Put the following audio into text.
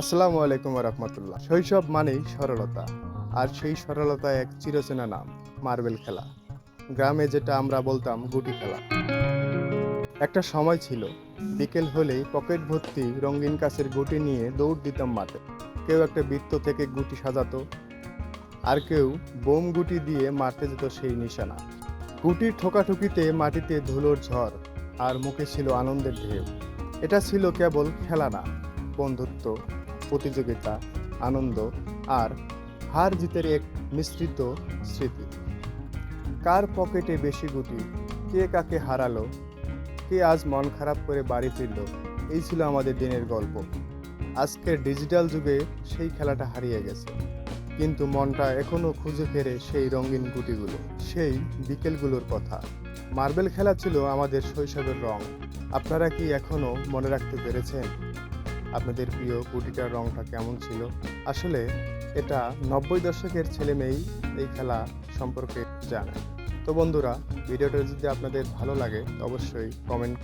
আসসালামু আলাইকুম রহমতুল্লাহ শৈশব মানেই সরলতা, আর সেই সরলতা এক চিরচেনা নাম, মার্বেল খেলা। গ্রামে যেটা আমরা বলতাম গুটি খেলা। একটা সময় ছিল, বিকেল হলেই পকেট ভর্তি রঙিন কাছের গুটি নিয়ে দৌড় দিতাম মাঠে। কেউ একটা বৃত্ত থেকে গুটি সাজাতো, আর কেউ বোম গুটি দিয়ে মারতে যেত সেই নিশানা। গুটির ঠোকাঠুকিতে মাটিতে ধুলোর ঝড়, আর মুখে ছিল আনন্দের ঢেউ। এটা ছিল কেবল খেলা না, বন্ধুত্ব প্রতিযোগিতা, আনন্দ আর হার জিতের এক মিশ্রিত স্মৃতি। কার পকেটে বেশি গুটি, কে কাকে হারালো, কে আজ মন খারাপ করে বাড়ি ফিরল, এই ছিল আমাদের দিনের গল্প। আজকের ডিজিটাল যুগে সেই খেলাটা হারিয়ে গেছে। কিন্তু মনটা এখনও খুঁজে ফেরে সেই রঙিন গুটিগুলো, সেই বিকেলগুলোর কথা। মার্বেল খেলা ছিল আমাদের শৈশবের রং। আপনারা কি এখনও মনে রাখতে পেরেছেন? আপনাদের প্রিয় গুটিটার রংটা কেমন ছিল? আসলে এটা নব্বই দশকের ছেলে মেয়েই এই খেলা সম্পর্কে জানে। তো বন্ধুরা, ভিডিওটা যদি আপনাদের ভালো লাগে অবশ্যই কমেন্ট